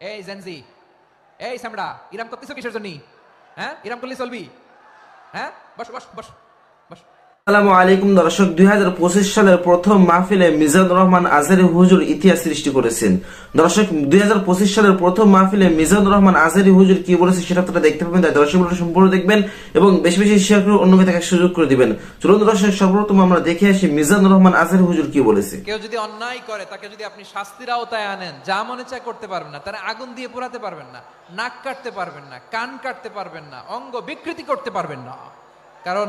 এই জেনজি এই সামড়া ইরাম করতেছো কিসের জন্য? হ্যাঁ? ইরাম করলে চলবি। হ্যাঁ? বস বস বস বস। আসসালামু আলাইকুম দর্শক, দুই হাজার পঁচিশ সালের প্রথম মাহফিলে মিজানুর রহমান আজহারি হুজুর ইতিহাস সৃষ্টি করেছেন। দর্শক, দুই হাজার পঁচিশ সালের প্রথম মাহফিলে মিজানুর রহমান আজহারি হুজুর কি বলেছে সেটা আপনারা দেখতে পাবেন, তাই দর্শক সম্পূর্ণ দেখবেন এবং বেশি বেশি শেয়ার করে অন্যকে দেখার সুযোগ করে দিবেন। চলুন দর্শক, সর্বপ্রথম আমরা দেখে আসি মিজানুর রহমান আজহারি হুজুর কি বলেছে। কেউ যদি অন্যায় করে, তাকে যদি আপনি শাস্তির আওতায় আনেন, যা মনে চায় করতে পারবেন না, তারা আগুন দিয়ে পোড়াতে পারবেন না, নাক কাটতে পারবেন না, কান কাটতে পারবেন না, অঙ্গ বিকৃতি করতে পারবেন না। কারণ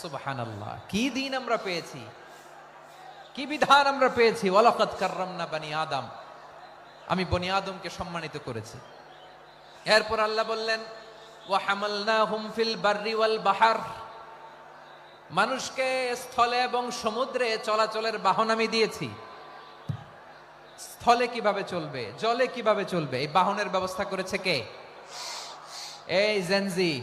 সুবহানাল্লাহ। কি দিন আমরা পেয়েছি? কি বিধান আমরা পেয়েছি? ওয়ালাকাদ কাররামনা বানি আদম। আমি বনি আদমকে সম্মানিত করেছি। এরপর আল্লাহ বললেন, ওয়া হামালনাহুম ফিল বাররি ওয়াল বাহার। মানুষকে স্থলে এবং সমুদ্রে চলাচলের বাহন আমি দিয়েছি। স্থলে কীভাবে চলবে? জলে কীভাবে চলবে? এই বাহনের ব্যবস্থা করেছে কে? এই জেনজি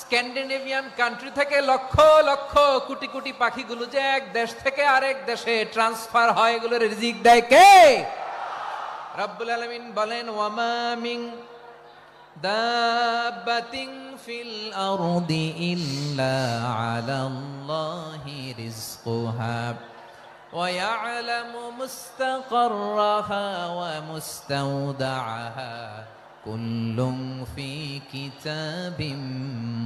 স্ক্যান্ডিনেভিয়ান কান্ট্রি থেকে লক্ষ লক্ষ কোটি কোটি পাখিগুলো যে এক দেশ থেকে আরেক দেশে ট্রান্সফার হয় এগুলো রিজিক দেয় কে রব্বুল আলামিন বলেন ওয়ামা মিন দাব্বাতিন ফিল আরদি ইল্লা আলাল্লাহি রিজকুহা ويعلم مستقرها ومستودعها كل في كتاب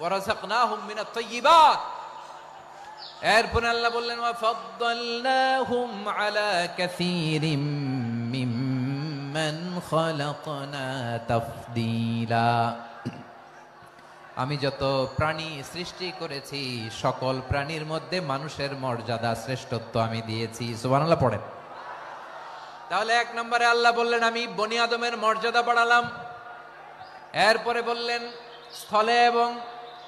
ওয়ারাযাকনাহুম মিনাত তাইয়্যিবাত এরপরে আল্লাহ বললেন ওয়াফাদ্দালনাহুম আলা কাসীরিম মিম্মান খালাকনা আমি যত প্রাণী সৃষ্টি করেছি, সকল প্রাণীর মধ্যে মানুষের মর্যাদা শ্রেষ্ঠত্ব আমি দিয়েছি। সুবহানাল্লাহ, পড়েন। তাহলে এক নম্বরে আল্লাহ বললেন, আমি বনি আদমের মর্যাদা বাড়ালাম। এরপরে বললেন, স্থলে এবং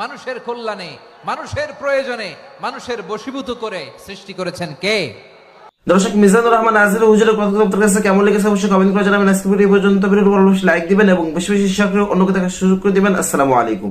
মানুষের কল্যাণে, মানুষের প্রয়োজনে, মানুষের বশীভূত করে সৃষ্টি করেছেন কে? দর্শক, মিজানুর রহমান আজির হুজুরের কথা আপনার কাছে কেমন লেগেছে অবশ্যই কমেন্ট করে জানাবেন। আজকে ভিডিও পর্যন্ত ভিডিও ভালো লাইক দিবেন এবং বেশি বেশি শেয়ার করে অন্যকে দেখার সুযোগ করে দিবেন। আসসালামু আলাইকুম।